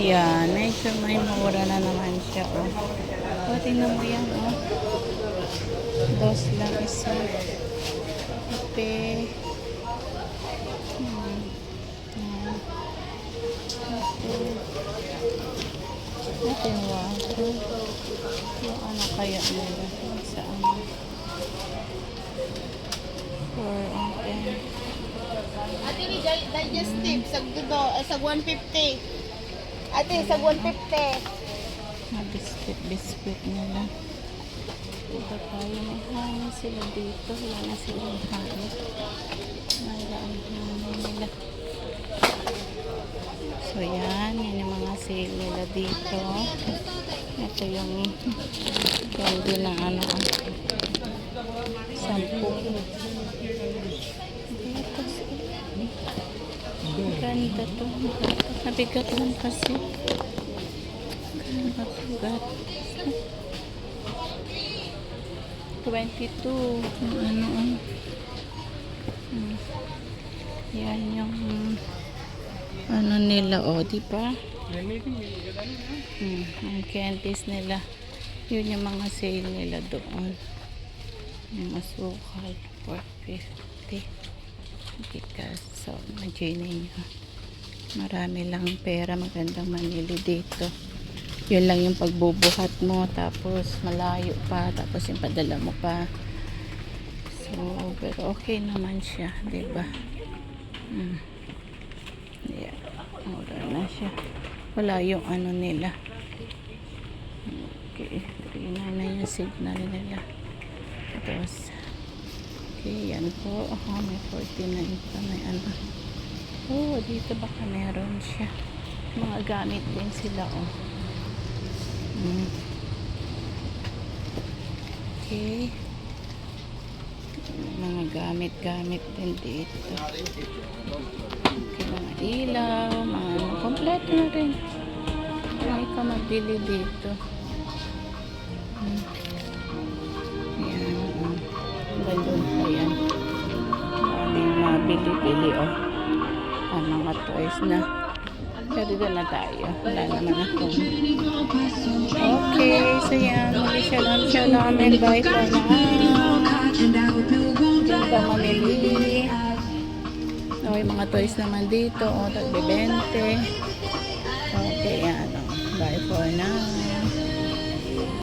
Yan, medyo may mura na naman siya, oh. O, tingnan mo yan, oh. Dos lang isa. Kape. Hmm. Yan. Ito yung water. Yung ano kaya nila. Saan? For, okay. Ate, digestive, sa dudo, eh, sa 150. Ate, sa 150. Mga biscuit-biscuit nila. Dito tayo. May hangin sila dito. Wala na silang hangin. Wala ang hangin nila. So yan. Yan yung mga sale nila dito. Ito yung candy na ano. Sampu. Ganda to. Nabigat lang kasi. Mabigat. 22. Yung ano, ah. Hmm. Yan yung ano nila, o, oh, di ba? Hmm, ang candies nila. Yun yung mga sale nila doon. Yung asukal, 450. Bigas. So, imagine nyo. Marami lang pera, magandang manili dito. Yun lang yung pagbubuhat mo, tapos malayo pa, tapos yung padala mo pa. So, pero okay naman siya, di ba? Hmm. Yeah, mura na siya. Wala yung ano nila. Okay, 39 na yung signal nila. Tapos, okay, yan po. Oh, may 49 pa, may ano. Oh, dito baka meron siya. Mga gamit din sila, oh. Mm. Okay. Mga gamit-gamit din dito. Okay, mga ilaw, mga kompleto na rin. May ka mabili dito. Gandun pa yan. Maraming mabili-bili, oh. Ang mga toys na. Pero dito na tayo. Wala naman akong Okay, so yan. Muli siya lang siya namin. Bye for now. Dito mamili. O, yung mga toys naman dito. O, tagbe 20.